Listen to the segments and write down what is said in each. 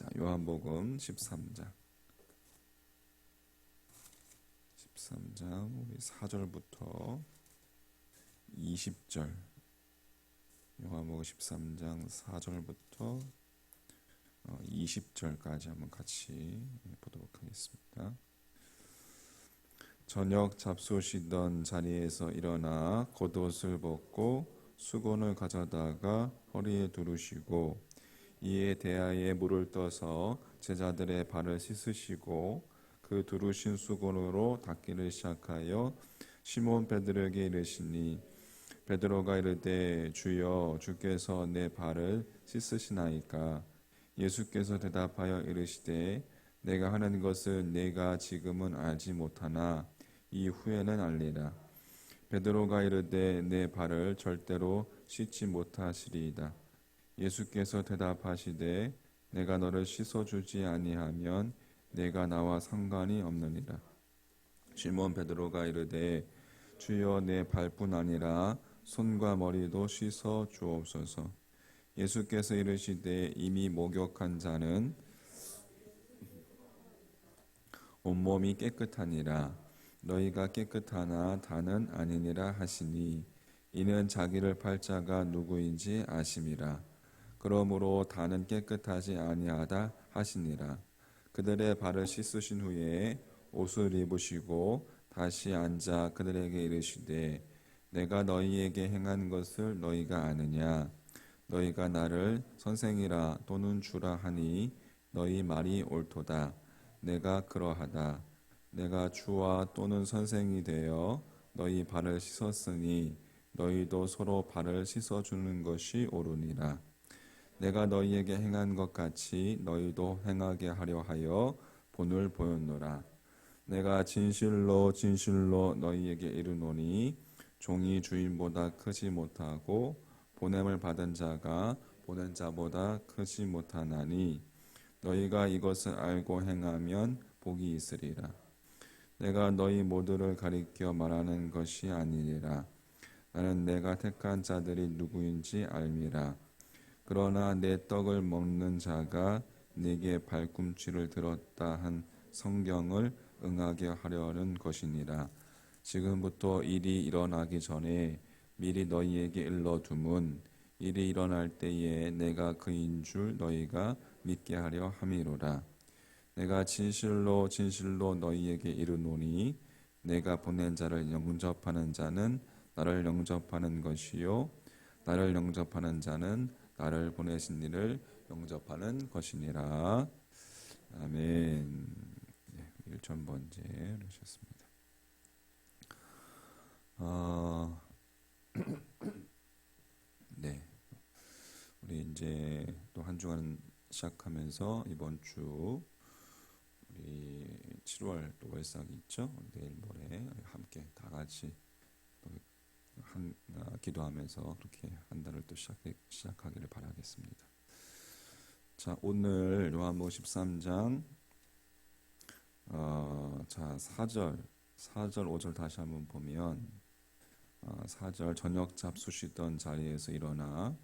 자, 요한복음 13장. 13장 우리 4절부터 20절. 요한복음 13장 4절부터 20절까지 한번 같이 보도록 하겠습니다. 저녁 잡수시던 자리에서 일어나 겉옷을 벗고 수건을 가져다가 허리에 두르시고 이에 대하에 물을 떠서 제자들의 발을 씻으시고 그 두르신 수건으로 닦기를 시작하여 시몬 베드로에게 이르시니 베드로가 이르되 주여 주께서 내 발을 씻으시나이까? 예수께서 대답하여 이르시되 내가 하는 것을 내가 지금은 알지 못하나 이후에는 알리라. 베드로가 이르되 내 발을 절대로 씻지 못하시리이다 예수께서 대답하시되 내가 너를 씻어 주지 아니하면 내가 나와 상관이 없느니라. 시몬 베드로가 이르되 주여 내 발뿐 아니라 손과 머리도 씻어 주옵소서. 예수께서 이르시되 이미 목욕한 자는 온몸이 깨끗하니라. 너희가 깨끗하나 다는 아니니라 하시니 이는 자기를 팔자가 누구인지 아심이라 그러므로 다는 깨끗하지 아니하다 하시니라. 그들의 발을 씻으신 후에 옷을 입으시고 다시 앉아 그들에게 이르시되 내가 너희에게 행한 것을 너희가 아느냐? 너희가 나를 선생이라 또는 주라 하니 너희 말이 옳도다. 내가 그러하다. 내가 주와 또는 선생이 되어 너희 발을 씻었으니 너희도 서로 발을 씻어 주는 것이 옳으니라 내가 너희에게 행한 것 같이 너희도 행하게 하려 하여 본을 보였노라 내가 진실로 진실로 너희에게 이르노니 종이 주인보다 크지 못하고 보냄을 받은 자가 보낸 자보다 크지 못하나니 너희가 이것을 알고 행하면 복이 있으리라. 내가 너희 모두를 가리켜 말하는 것이 아니니라. 나는 내가 택한 자들이 누구인지 알미라. 그러나 내 떡을 먹는 자가 내게 발꿈치를 들었다 한 성경을 응하게 하려는 것이니라. 지금부터 일이 일어나기 전에 미리 너희에게 일러두문 일이 일어날 때에 내가 그인 줄 너희가 믿게 하려 함이로라. 내가 진실로 진실로 너희에게 이르노니 내가 보낸 자를 영접하는 자는 나를 영접하는 것이요 나를 영접하는 자는 나를 보내신 이를 영접하는 것이니라. 아멘. 네, 1천번째 하셨습니다. 어, 네. 우리 이제 또 한 주간 시작하면서 이번 주 우리 7월 또 월삭이 있죠. 내일 모레 함께 다 같이 한 어, 기도하면서 그렇게 한 달을 또 시작, 시작하기를 바라겠습니다. 자, 오늘 요한복음 13장 어, 자, 4절 4절 5절 다시 한번 보면 4절 어, 저녁 잡수 시던 자리에서 일어나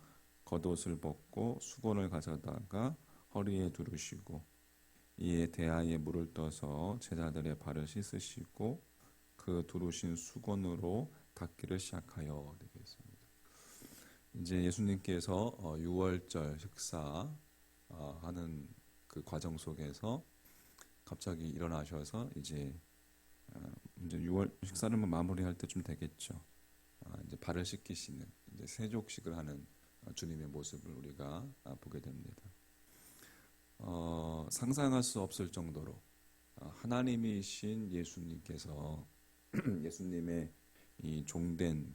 겉옷을 벗고 수건을 가져다가 허리에 두르시고 이에 대하에 물을 떠서 제자들의 발을 씻으시고 그 두르신 수건으로 닦기를 시작하여 되겠습니다. 이제 예수님께서 6월절 어, 식사 어, 하는 그 과정 속에서 갑자기 일어나셔서 이제 이제 6월 식사를 뭐 마무리할 때쯤 되겠죠. 아, 이제 발을 씻기시는 이제 세족식을 하는 주님의 모습을 우리가 아, 보게 됩니다. 어, 상상할 수 없을 정도로 아, 하나님이신 예수님께서 예수님의 이 종된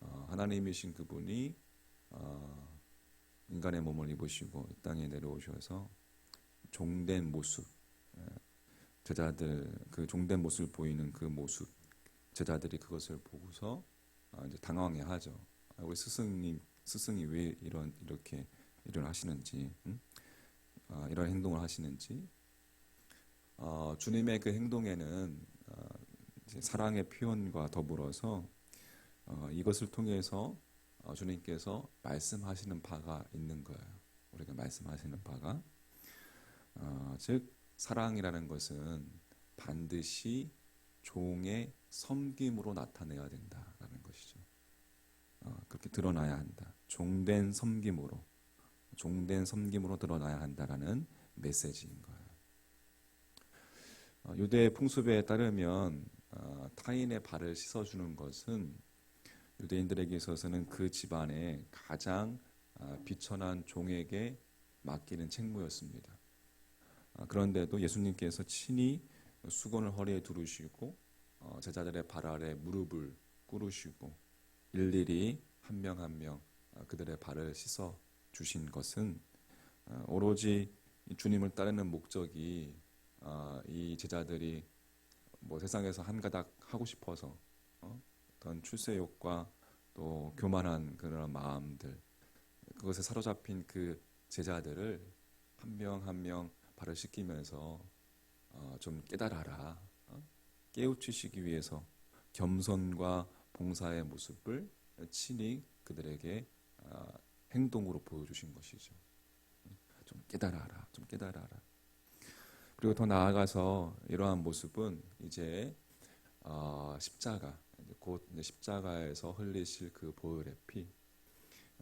어, 하나님이신 그분이 어, 인간의 몸을 입으시고 이 땅에 내려오셔서 종된 모습 예, 제자들 그 종된 모습을 보이는 그 모습 제자들이 그것을 보고서 아, 이제 당황해하죠. 아, 우리 스승님 스승이 왜 이런 이렇게 일을 하시는지 응? 아, 이런 행동을 하시는지 어, 주님의 그 행동에는 어, 사랑의 표현과 더불어서 어, 이것을 통해서 어, 주님께서 말씀하시는 바가 있는 거예요. 우리가 말씀하시는 바가 어, 즉 사랑이라는 것은 반드시 종의 섬김으로 나타내야 된다라는 것이죠. 어, 그렇게 드러나야 한다. 종된 섬김으로, 종된 섬김으로 드러나야 한다라는 메시지인 거예요. 어, 유대 풍습에 따르면 어, 타인의 발을 씻어주는 것은 유대인들에게 있어서는 그 집안의 가장 아, 비천한 종에게 맡기는 책무였습니다. 아, 그런데도 예수님께서 친히 수건을 허리에 두르시고 어, 제자들의 발 아래 무릎을 꿇으시고 일일이 한 명 한 명 그들의 발을 씻어 주신 것은 어, 오로지 이 주님을 따르는 목적이 아, 이 제자들이 뭐 세상에서 한 가닥 하고 싶어서 어? 어떤 출세욕과 또 교만한 그런 마음들 그것에 사로잡힌 그 제자들을 한 명 한 명 발을 씻기면서 어, 좀 깨달아라 어? 깨우치시기 위해서 겸손과 봉사의 모습을 친히 그들에게 아, 행동으로 보여주신 것이죠. 좀 깨달아라, 좀 깨달아라. 그리고 더 나아가서 이러한 모습은 이제 어, 십자가 곧 십자가에서 흘리실 그 보혈의 피,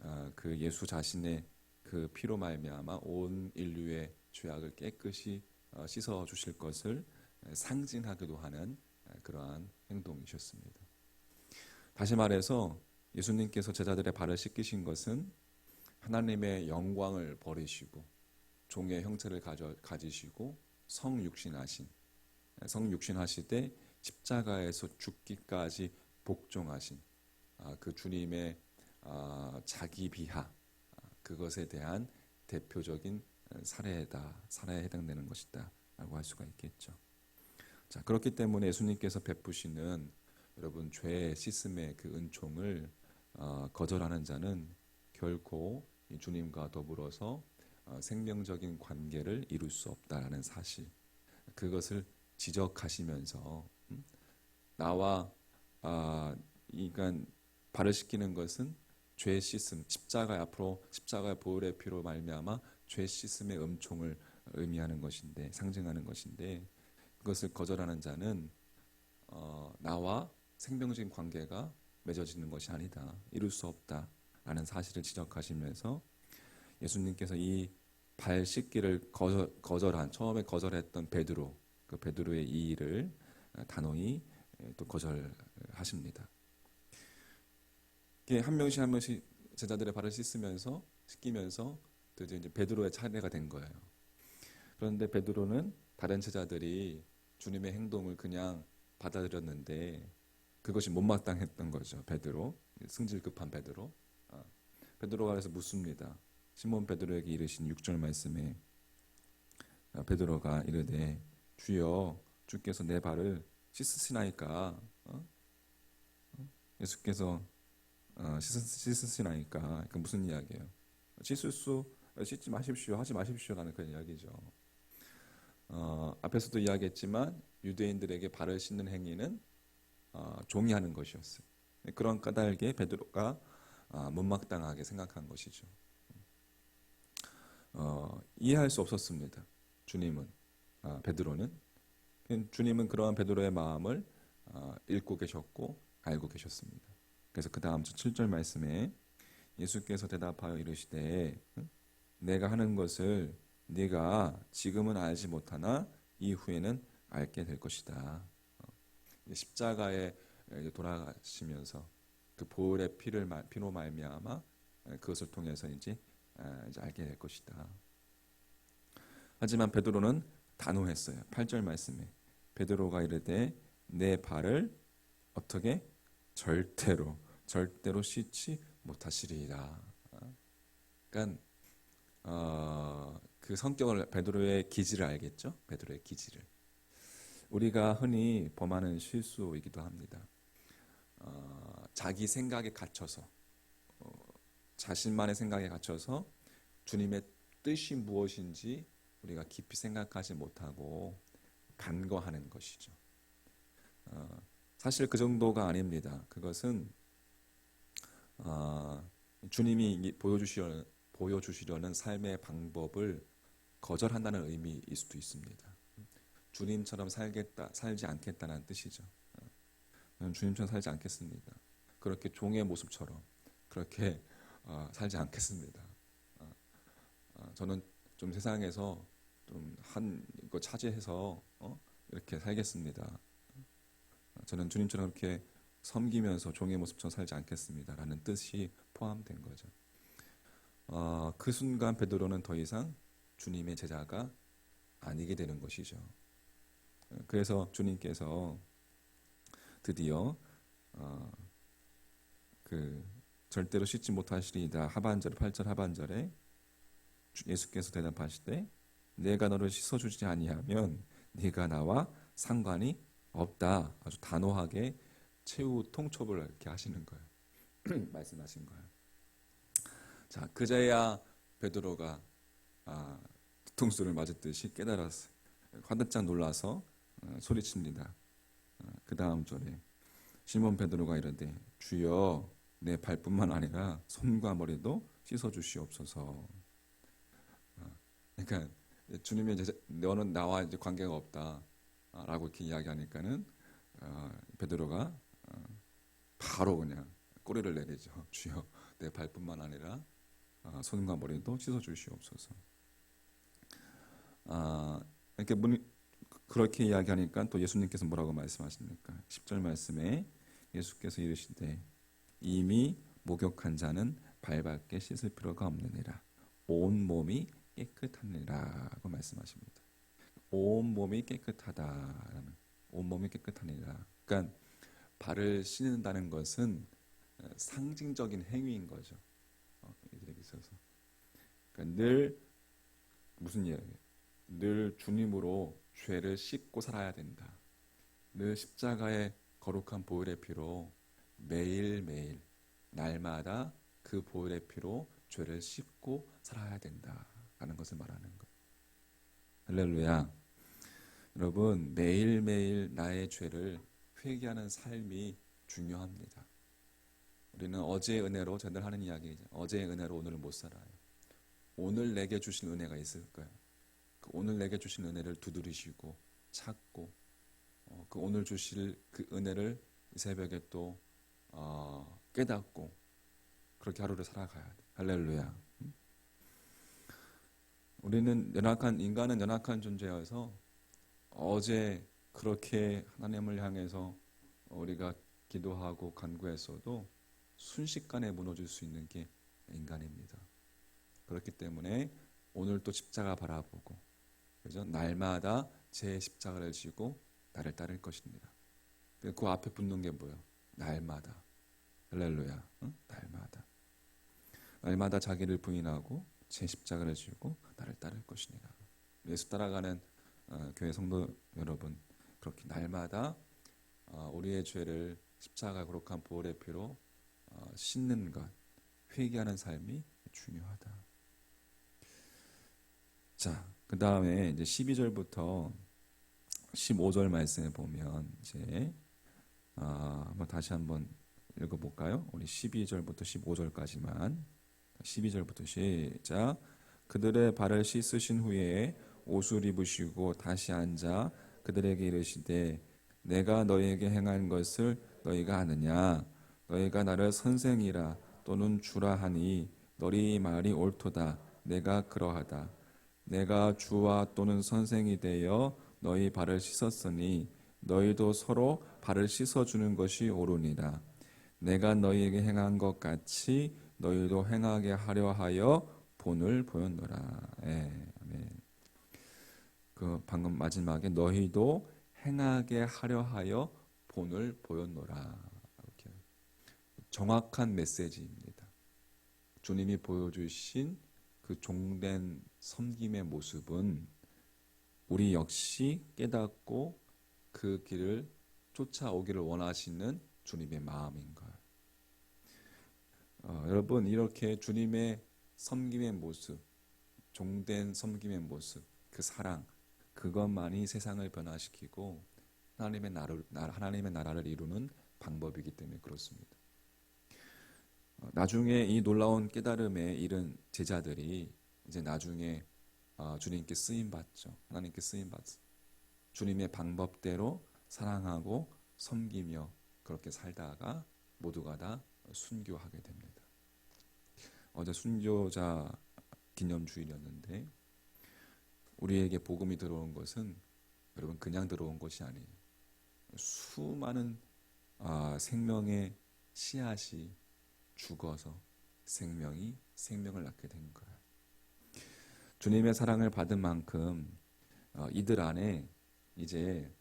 아, 그 예수 자신의 그 피로 말미암아 온 인류의 죄악을 깨끗이 어, 씻어 주실 것을 상징하기도 하는 그러한 행동이셨습니다. 다시 말해서 예수님께서 제자들의 발을 씻기신 것은 하나님의 영광을 버리시고 종의 형체를 가져, 가지시고 성육신하신 성육신하시되 십자가에서 죽기까지 복종하신 아, 그 주님의 아, 자기 비하 아, 그것에 대한 대표적인 사례다 사례에 해당되는 것이다라고 할 수가 있겠죠. 자 그렇기 때문에 예수님께서 베푸시는 여러분 죄 씻음의 그 은총을 어, 거절하는 자는 결코 이 주님과 더불어서 어, 생명적인 관계를 이룰 수 없다라는 사실. 그것을 지적하시면서 음, 나와 아, 그러니까 발을 씻기는 것은 죄 씻음 십자가 앞으로 십자가의 보혈의 피로 말미암아 죄 씻음의 음총을 의미하는 것인데 상징하는 것인데 그것을 거절하는 자는 어, 나와 생명적인 관계가 맺어지는 것이 아니다. 이룰 수 없다라는 사실을 지적하시면서 예수님께서 이 발 씻기를 거절, 거절 한 처음에 거절했던 베드로 그 베드로의 이 일을 단호히 또 거절하십니다. 한 명씩 한 명씩 제자들의 발을 씻으면서 씻기면서 또 이제 베드로의 차례가 된 거예요. 그런데 베드로는 다른 제자들이 주님의 행동을 그냥 받아들였는데 그것이 못마땅했던 거죠. 베드로 승질 급한 베드로. 아, 베드로가 그래서 묻습니다. 시몬 베드로에게 이르신 6절 말씀에 아, 베드로가 이르되 주여 주께서 내 발을 씻으시나이까 어? 어? 예수께서 어, 씻으시나이까 그 무슨 이야기예요? 씻을 수 씻지 마십시오 하지 마십시오 라는 그런 이야기죠. 어, 앞에서도 이야기했지만 유대인들에게 발을 씻는 행위는 어, 종이 하는 것이었어요. 그런 까닭에 베드로가 어, 못막당하게 생각한 것이죠. 어, 이해할 수 없었습니다. 주님은 아, 베드로는 주님은 그러한 베드로의 마음을 어, 읽고 계셨고 알고 계셨습니다. 그래서 그 다음 주 7절 말씀에 예수께서 대답하여 이르시되 내가 하는 것을 네가 지금은 알지 못하나 이후에는 알게 될 것이다. 어, 십자가에 돌아가시면서 그 보혈의 피를 피로 말미암아 그것을 통해서 이제 이제 알게 될 것이다. 하지만 베드로는 단호했어요. 8절 말씀에 베드로가 이르되 내 발을 어떻게 절대로 절대로 씻지 못하시리이다. 그러니까 어, 그 성격을 베드로의 기질을 알겠죠? 베드로의 기질을 우리가 흔히 범하는 실수이기도 합니다. 어, 자기 생각에 갇혀서 어, 자신만의 생각에 갇혀서 주님의 뜻이 무엇인지 우리가 깊이 생각하지 못하고 간거하는 것이죠. 어, 사실 그 정도가 아닙니다. 그것은 어, 주님이 보여주시려는, 보여주시려는 삶의 방법을 거절한다는 의미일 수도 있습니다. 주님처럼 살겠다, 살지 않겠다는 뜻이죠. 어, 주님처럼 살지 않겠습니다. 그렇게 종의 모습처럼 그렇게 어, 살지 않겠습니다. 어, 어, 저는 좀 세상에서 좀한 거 차지해서 어? 이렇게 살겠습니다. 어, 저는 주님처럼 그렇게 섬기면서 종의 모습처럼 살지 않겠습니다라는 뜻이 포함된 거죠. 어, 그 순간 베드로는 더 이상 주님의 제자가 아니게 되는 것이죠. 어, 그래서 주님께서 드디어 어, 그 절대로 씻지 못하시리이다 하반절 8절 하반절에 주- 예수께서 대답하시되 내가 너를 씻어 주지 아니하면 네가 나와 상관이 없다 아주 단호하게 최후 통첩을 이렇게 하시는 거예요. 말씀하신 거예요. 자 그제야 베드로가 아, 뒤통수를 맞았듯이 깨달았어요. 화들짝 놀라서 어, 소리칩니다. 그 다음 절에 시몬 베드로가 이르되 주여 내 발뿐만 아니라 손과 머리도 씻어 주시옵소서. 어, 그러니까 주님의 제자, 너는 나와 이제 관계가 없다라고 이렇게 이야기하니까는 어, 베드로가 어, 바로 그냥 꼬리를 내리죠. 주여 내 발뿐만 아니라 어, 손과 머리도 씻어 주시옵소서. 아 이렇게 문, 그렇게 이야기하니까 또 예수님께서 뭐라고 말씀하십니까? 10절 말씀에 예수께서 이르시되 이미 목욕한 자는 발밖에 씻을 필요가 없느니라 온 몸이 깨끗하니라고 말씀하십니다. 온 몸이 깨끗하다라는 온 몸이 깨끗하니라. 그러니까 발을 씻는다는 것은 어, 상징적인 행위인 거죠. 어, 이들에게 있어서 그러니까 늘 무슨 이야기예요? 늘 주님으로 죄를 씻고 살아야 된다. 늘 십자가의 거룩한 보혈의 피로 매일매일 날마다 그 보혈의 피로 죄를 씻고 살아야 된다라는 것을 말하는 거예요. 할렐루야. 여러분 매일매일 나의 죄를 회개하는 삶이 중요합니다. 우리는 어제의 은혜로 저들 하는 이야기죠. 어제의 은혜로 오늘을 못 살아요. 오늘 내게 주신 은혜가 있을까요? 그 오늘 내게 주신 은혜를 두드리시고 찾고 어, 그 오늘 주실 그 은혜를 이 새벽에 또 어, 깨닫고 그렇게 하루를 살아가야 돼. 할렐루야. 음? 우리는 연약한 인간은 연약한 존재여서 어제 그렇게 하나님을 향해서 우리가 기도하고 간구했어도 순식간에 무너질 수 있는 게 인간입니다. 그렇기 때문에 오늘 또 십자가 바라보고 그죠? 날마다 제 십자가를 지고 나를 따를 것입니다. 그 앞에 붙는 게 뭐예요? 날마다. 할렐루야. 응? 날마다. 날마다 자기를 부인하고 제 십자가를 지고 나를 따를 것이니라. 예수 따라가는 어, 교회 성도 여러분 그렇게 날마다 어, 우리의 죄를 십자가 거룩한 보혈의 피로 어, 씻는 것, 회개하는 삶이 중요하다. 자, 그 다음에 이제 12절부터 15절 말씀에 보면 이제 아, 한번 다시 한번 읽어볼까요? 우리 12절부터 15절까지만. 12절부터 시작. 그들의 발을 씻으신 후에 옷을 입으시고 다시 앉아 그들에게 이르시되 내가 너희에게 행한 것을 너희가 아느냐? 너희가 나를 선생이라 또는 주라 하니 너희 말이 옳도다. 내가 그러하다. 내가 주와 또는 선생이 되어 너희 발을 씻었으니 너희도 서로 발을 씻어 주는 것이 옳으니라 내가 너희에게 행한 것 같이 너희도 행하게 하려 하여 본을 보였노라. 예, 아멘. 그 방금 마지막에 너희도 행하게 하려 하여 본을 보였노라. 이렇게 정확한 메시지입니다. 주님이 보여주신 그 종된 섬김의 모습은 우리 역시 깨닫고 그 길을 쫓아오기를 원하시는 주님의 마음인 거예요. 어, 여러분 이렇게 주님의 섬김의 모습, 종된 섬김의 모습, 그 사랑, 그것만이 세상을 변화시키고 하나님의 나라를, 하나님의 나라를 이루는 방법이기 때문에 그렇습니다. 어, 나중에 이 놀라운 깨달음에 이른 제자들이 이제 나중에 아, 주님께 쓰임 받죠. 하나님께 쓰임 받죠. 주님의 방법대로 사랑하고 섬기며 그렇게 살다가 모두가 다 순교하게 됩니다. 어제 순교자 기념주일이었는데 우리에게 복음이 들어온 것은 여러분 그냥 들어온 것이 아니에요. 수많은 아, 생명의 씨앗이 죽어서 생명이 생명을 낳게 된 거예요. 주님의 사랑을 받은 만큼 어, 이들 안에 이제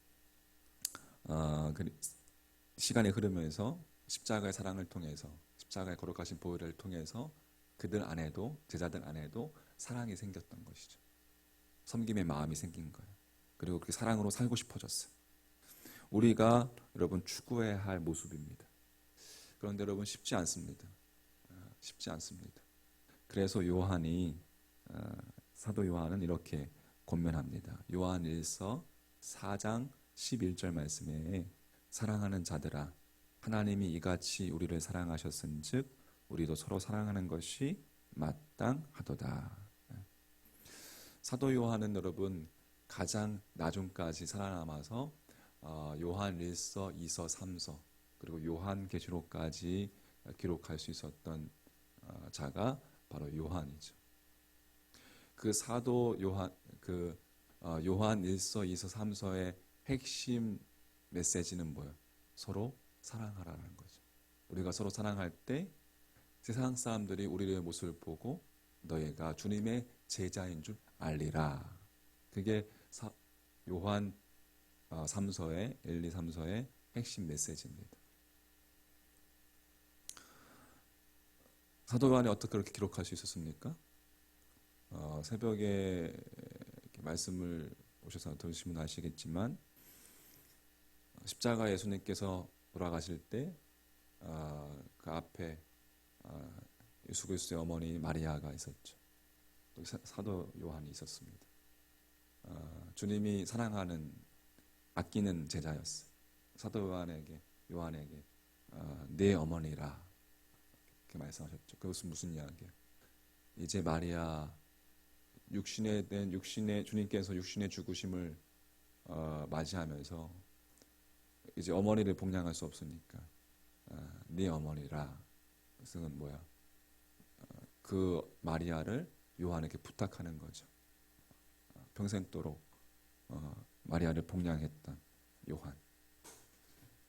어, 그 시간이 흐르면서 십자가의 사랑을 통해서 십자가의 거룩하신 보혈을 통해서 그들 안에도 제자들 안에도 사랑이 생겼던 것이죠. 섬김의 마음이 생긴 거예요. 그리고 그 사랑으로 살고 싶어졌어요. 우리가 여러분 추구해야 할 모습입니다. 그런데 여러분 쉽지 않습니다. 아, 쉽지 않습니다. 그래서 요한이 아, 사도 요한은 이렇게 권면합니다. 요한 1서 4장 11절 말씀에 사랑하는 자들아 하나님이 이같이 우리를 사랑하셨은즉 우리도 서로 사랑하는 것이 마땅하도다. 사도 요한은 여러분 가장 나중까지 살아남아서 어, 요한 1서, 2서, 3서 그리고 요한 계시록까지 기록할 수 있었던 어, 자가 바로 요한이죠. 그 사도 요한 그 어, 요한 1서, 2서, 3서의 핵심 메시지는 뭐예요? 서로 사랑하라는 거죠. 우리가 서로 사랑할 때 세상 사람들이 우리의 모습을 보고 너희가 주님의 제자인 줄 알리라. 그게 사, 요한 어, 3서의 1, 2, 3서의 핵심 메시지입니다. 사도 요한이 어떻게 그렇게 기록할 수 있었습니까? 어, 새벽에 말씀을 오셔서 들으시면 아시겠지만 십자가 예수님께서 돌아가실 때그 아, 앞에 아, 예수 그리스도의 어머니 마리아가 있었죠. 또 사도 요한이 있었습니다. 아, 주님이 사랑하는 아끼는 제자였어요. 사도 요한에게 요한에게 내 어머니라 이렇게 말씀하셨죠. 그것은 무슨 이야기야? 이제 마리아 육신에 된 육신의 주님께서 육신의 죽으심을 어, 맞이하면서 이제 어머니를 복양할 수 없으니까 어, 네 어머니라 그것은 뭐야? 어, 그 마리아를 요한에게 부탁하는 거죠. 어, 평생도록 어, 마리아를 복양했던 요한.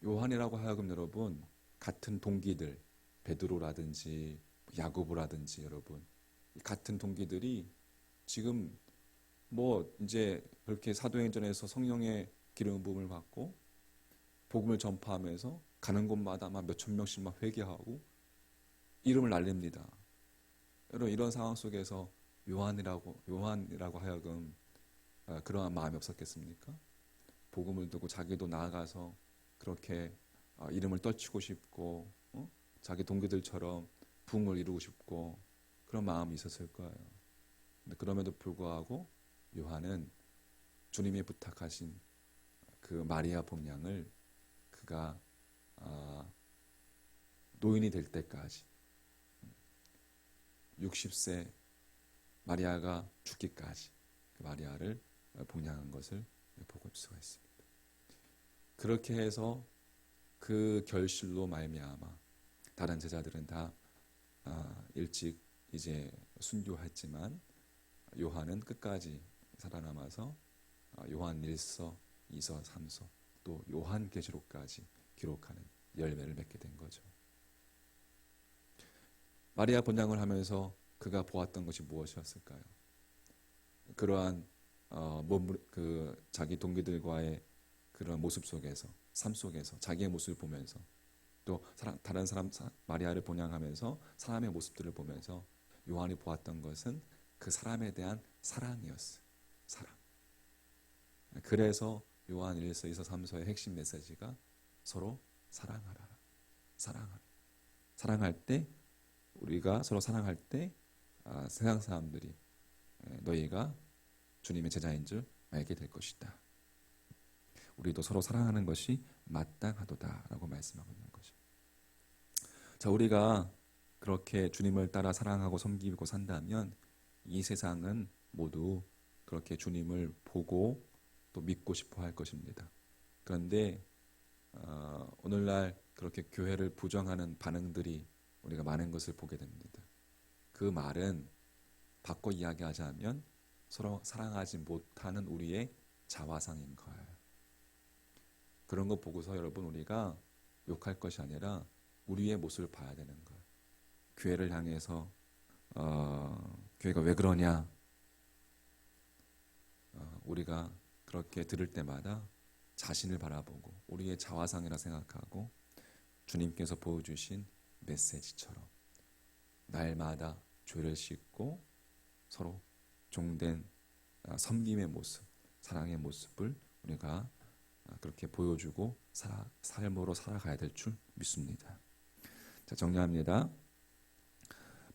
요한이라고 하여금 여러분 같은 동기들 베드로라든지 야고보라든지 여러분 같은 동기들이 지금 뭐 이제 그렇게 사도행전에서 성령의 기름 부음을 받고 복음을 전파하면서 가는 곳마다 막 몇천 명씩 막 회개하고 이름을 날립니다. 여러분 이런 상황 속에서 요한이라고 요한이라고 하여금 아, 그러한 마음이 없었겠습니까? 복음을 두고 자기도 나아가서 그렇게 아, 이름을 떨치고 싶고 어? 자기 동기들처럼 부흥을 이루고 싶고 그런 마음이 있었을 거예요. 그럼에도 불구하고 요한은 주님이 부탁하신 그 마리아 복양을 그가 아, 노인이 될 때까지 60세 마리아가 죽기까지 그 마리아를 봉양한 것을 보고 수가 있습니다. 그렇게 해서 그 결실로 말미암아 다른 제자들은 다 아, 일찍 이제 순교했지만 요한은 끝까지 살아남아서 아, 요한 1서, 2서, 3서 또 요한 계시록까지 기록하는 열매를 맺게 된 거죠. 마리아 본향을 하면서 그가 보았던 것이 무엇이었을까요? 그러한 어, 그 자기 동기들과의 그런 모습 속에서 삶 속에서 자기의 모습을 보면서 또 사람, 다른 사람 마리아를 본향하면서 사람의 모습들을 보면서 요한이 보았던 것은 그 사람에 대한 사랑이었어요. 사랑. 그래서 요한 1서, 2서, 3서의 핵심 메시지가 서로 사랑하라. 사랑하라. 사랑할 때 우리가 서로 사랑할 때 아, 세상 사람들이 너희가 주님의 제자인 줄 알게 될 것이다. 우리도 서로 사랑하는 것이 마땅하도다라고 말씀하고 있는 거죠. 자, 우리가 그렇게 주님을 따라 사랑하고 섬기고 산다면 이 세상은 모두 그렇게 주님을 보고 또 믿고 싶어 할 것입니다. 그런데 어, 오늘날 그렇게 교회를 부정하는 반응들이 우리가 많은 것을 보게 됩니다. 그 말은 바꿔 이야기하자면 서로 사랑하지 못하는 우리의 자화상인 거예요. 그런 거 보고서 여러분 우리가 욕할 것이 아니라 우리의 모습을 봐야 되는 거예요. 교회를 향해서 어, 교회가 왜 그러냐? 어, 우리가 그렇게 들을 때마다 자신을 바라보고 우리의 자화상이라 생각하고 주님께서 보여주신 메시지처럼 날마다 죄를 씻고 서로 종된 아, 섬김의 모습, 사랑의 모습을 우리가 아, 그렇게 보여주고 살아, 삶으로 살아가야 될 줄 믿습니다. 자, 정리합니다.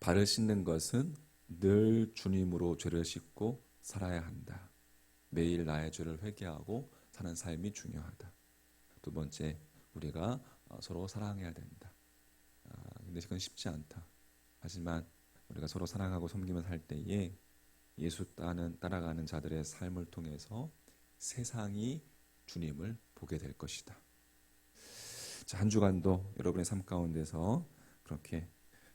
발을 씻는 것은 늘 주님으로 죄를 씻고 살아야 한다. 매일 나의 죄를 회개하고 사는 삶이 중요하다. 두 번째, 우리가 어, 서로 사랑해야 된다. 아, 근데 그건 쉽지 않다. 하지만 우리가 서로 사랑하고 섬기며 살 때에 예수 따는 따라가는 자들의 삶을 통해서 세상이 주님을 보게 될 것이다. 자, 한 주간도 여러분의 삶 가운데서 그렇게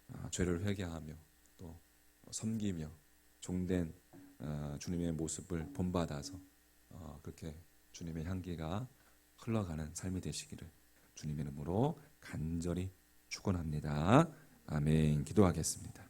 아, 죄를 회개하며 또 섬기며 종된 아, 주님의 모습을 본받아서 어, 그렇게 주님의 향기가 흘러가는 삶이 되시기를 주님의 이름으로 간절히 축원합니다. 아멘. 기도하겠습니다.